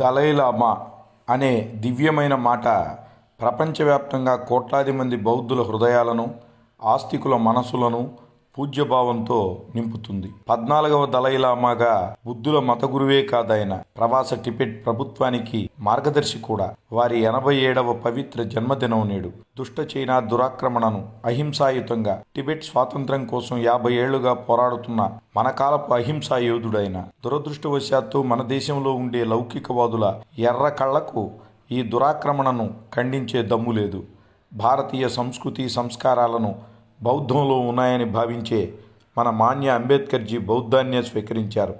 Dalai Lama అనే దివ్యమైన మాట ప్రపంచవ్యాప్తంగా కోట్లాది మంది బౌద్ధుల హృదయాలను ఆస్తికుల మనసులను పూజ్యభావంతో నింపుతుంది. పద్నాలుగవ దళైలామాగా బుద్ధుల మత గురువే కాదాయన ప్రవాస టిబెట్ ప్రభుత్వానికి మార్గదర్శి కూడా వారి ఎనభై ఏడవ పవిత్ర జన్మదినం నేడు. దుష్ట చైనా దురాక్రమణను అహింసాయుతంగా టిబెట్ స్వాతంత్ర్యం కోసం యాభై ఏళ్ళుగా పోరాడుతున్న మన కాలపు అహింసా యోధుడైన దురదృష్టవశాత్తు మన దేశంలో ఉండే లౌకికవాదుల ఎర్ర కళ్ళకు ఈ దురాక్రమణను ఖండించే దమ్ము లేదు. భారతీయ సంస్కృతి సంస్కారాలను బౌద్ధంలో ఉన్నాయని భావించే మన మాన్య అంబేద్కర్జీ బౌద్ధాన్నే స్వీకరించారు.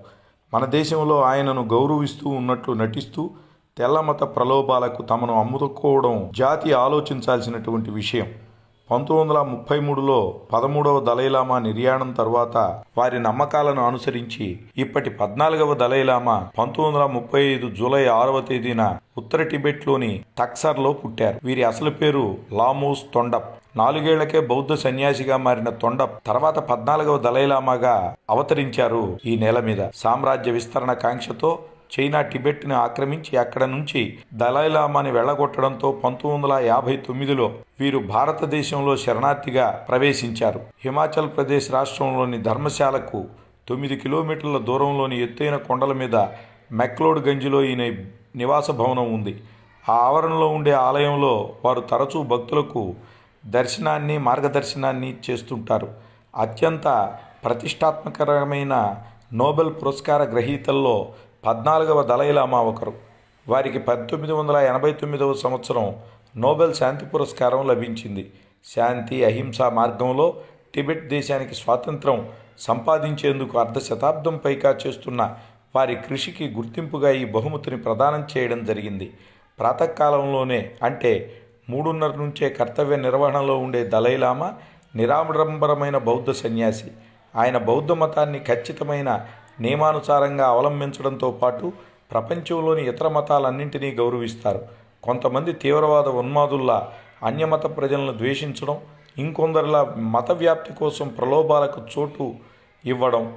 మన దేశంలో ఆయనను గౌరవిస్తూ ఉన్నట్లు నటిస్తూ తెల్లమత ప్రలోభాలకు తమను అమ్ముకోవడం జాతి ఆలోచించాల్సినటువంటి విషయం. పంతొమ్మిది వందల ముప్పై మూడులో పదమూడవ దలైలామా నిర్యాణం తర్వాత వారి నమ్మకాలను అనుసరించి ఇప్పటి పద్నాలుగవ దలైలామా పంతొమ్మిది వందల ముప్పై ఐదు జూలై ఆరవ తేదీన ఉత్తర టిబెట్లోని తక్సర్లో పుట్టారు. వీరి అసలు పేరు లామోస్ తొండప్. నాలుగేళ్ళకే బౌద్ధ సన్యాసిగా మారిన తొండప్ తర్వాత పద్నాలుగవ దలైలామాగా అవతరించారు ఈ నేల మీద. సామ్రాజ్య విస్తరణ కాంక్షతో చైనా టిబెట్ని ఆక్రమించి అక్కడ నుంచి దలైలామాని వెళ్ళగొట్టడంతో పంతొమ్మిది వందల యాభై తొమ్మిదిలో వీరు భారతదేశంలో శరణార్థిగా ప్రవేశించారు. హిమాచల్ ప్రదేశ్ రాష్ట్రంలోని ధర్మశాలకు తొమ్మిది కిలోమీటర్ల దూరంలోని ఎత్తైన కొండల మీద మెక్లోడ్ గంజిలో ఈయన నివాస భవనం ఉంది. ఆ ఆవరణలో ఉండే ఆలయంలో వారు తరచూ భక్తులకు దర్శనాన్ని మార్గదర్శనాన్ని చేస్తుంటారు. అత్యంత ప్రతిష్టాత్మకరమైన నోబెల్ పురస్కార గ్రహీతల్లో పద్నాలుగవ దళైలామా ఒకరు. వారికి పంతొమ్మిది వందల ఎనభై తొమ్మిదవ సంవత్సరం నోబెల్ శాంతి పురస్కారం లభించింది. శాంతి అహింస మార్గంలో టిబెట్ దేశానికి స్వాతంత్రం సంపాదించేందుకు అర్ధ శతాబ్దం పైగా చేస్తున్న వారి కృషికి గుర్తింపుగా ఈ బహుమతిని ప్రదానం చేయడం జరిగింది. ప్రాతకాలంలోనే అంటే మూడున్నర నుంచే కర్తవ్య నిర్వహణలో ఉండే దలైలామా నిరాడంబరమైన బౌద్ధ సన్యాసి. ఆయన బౌద్ధ మతాన్ని ఖచ్చితమైన నియమానుసారంగా అవలంబించడంతో పాటు ప్రపంచంలోని ఇతర మతాలన్నింటినీ గౌరవిస్తారు. కొంతమంది తీవ్రవాద ఉన్మాదుల్లా అన్యమత ప్రజలను ద్వేషించడం ఇంకొందరిలా మత వ్యాప్తి కోసం ప్రలోభాలకు చోటు ఇవ్వడం.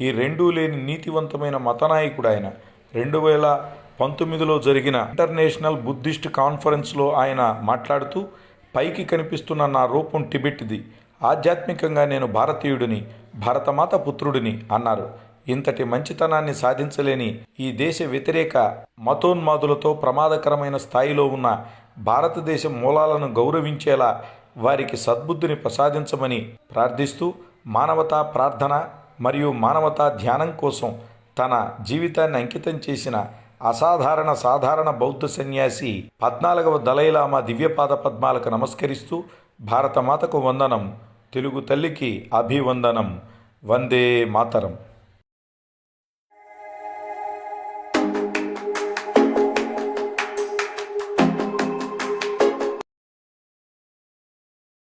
ఈ రెండూ లేని నీతివంతమైన మతనాయకుడు ఆయన రెండు వేల పంతొమ్మిదిలో జరిగిన ఇంటర్నేషనల్ బుద్ధిస్ట్ కాన్ఫరెన్స్లో ఆయన మాట్లాడుతూ పైకి కనిపిస్తున్న నా రూపం టిబెట్ది. ఆధ్యాత్మికంగా నేను భారతీయుడిని భరతమాత పుత్రుడిని అన్నారు. ఇంతటి మంచితనాన్ని సాధించలేని ఈ దేశ వ్యతిరేక మతోన్మాదులతో ప్రమాదకరమైన స్థాయిలో ఉన్న భారతదేశం మూలాలను గౌరవించేలా వారికి సద్బుద్ధిని ప్రసాదించమని ప్రార్థిస్తూ మానవతా ప్రార్థన మరియు మానవతా ధ్యానం కోసం తన జీవితాన్ని అంకితం చేసిన అసాధారణ సాధారణ బౌద్ధ సన్యాసి పద్నాలుగవ దలైలామా దివ్యపాద పద్మాలకు నమస్కరిస్తూ భారతమాతకు వందనం తెలుగు తల్లికి అభివందనం. వందే మాతరం.